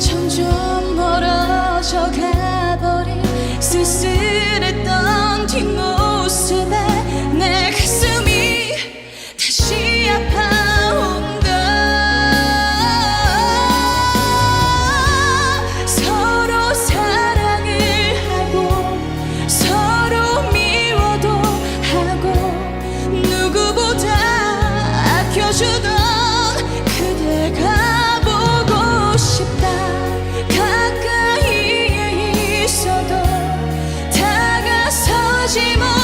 점점 멀어져 가버린 쓸쓸했던 뒷모습에 내 가슴이 다시 아파온다. 서로 사랑을 하고 서로 미워도 하고 누구보다 아껴주던 寂寞